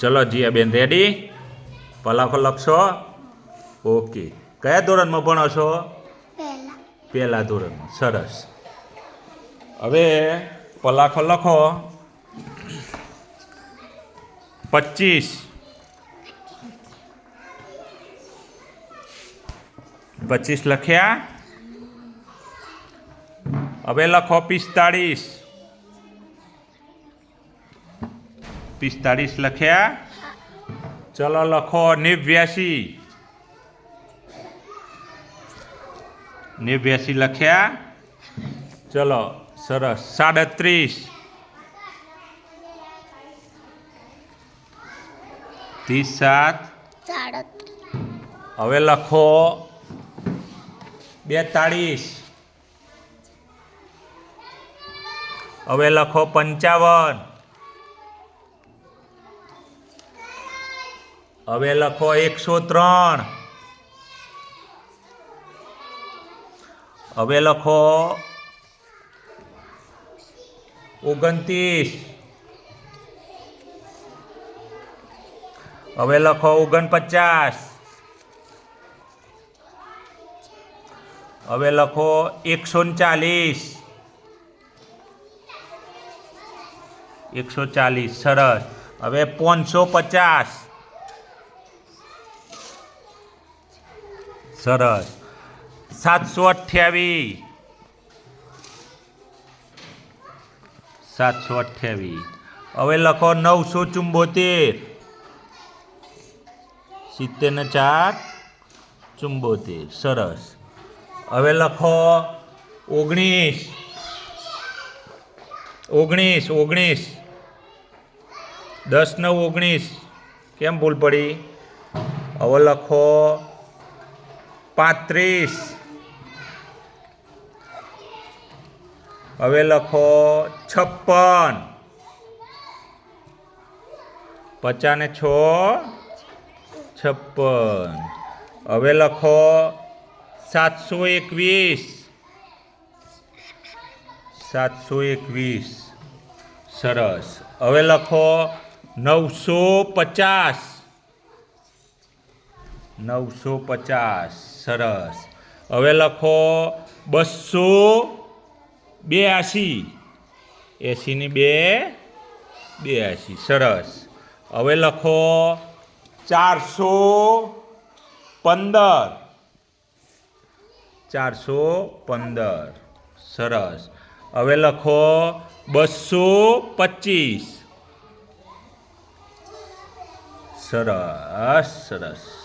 ચલો જીયાબેન રેડી પલાખો લખશો? ઓકે કયા ધોરણમાં ભણો છો? પહેલાં ધોરણમાં. સરસ. હવે પલાખો લખો. પચીસ. પચીસ લખ્યા. હવે લખો પિસ્તાળીસ. પિસ્તાળીસ લખ્યા. ચલો લખો નેવ્યાસી. નેવ્યાસી લખ્યા. ચલો સરસ. સાડત્રીસ. ત્રીસ સાત. હવે લખો બેતાળીસ. હવે લખો પંચાવન. હવે લખો એકસો ત્રણ. હવે લખો ઓગણત્રીસ. હવે લખો ઓગણપચાસ. હવે લખો એકસો ચાલીસ એકસો ચાલીસ સરસ. હવે પાંચસો પચાસ. સરસ. સાતસો અઠ્યાવીસ સાતસો અઠ્યાવીસ હવે લખો નવસો ચુંબોતેર. સિત્તેર ને ચાર, ચુંબોતેર. સરસ. હવે લખો ઓગણીસ. ઓગણીસ ઓગણીસ. દસ, નવ, ઓગણીસ. કેમ ભૂલ પડી? હવે લખો પાંત્રીસ. હવે લખો છપ્પન. પચાને છ, છપ્પન. હવે લખો સાતસો એકવીસ. સાતસો એકવીસ. સરસ. હવે લખો નવસો પચાસ. નવસો પચાસ સરસ. હવે લખો બસો બ્યાસી. એંસીની બે બ્યાસી. સરસ. હવે લખો ચારસો પંદર. ચારસો પંદર. સરસ. હવે લખો બસો પચીસ. સરસ સરસ.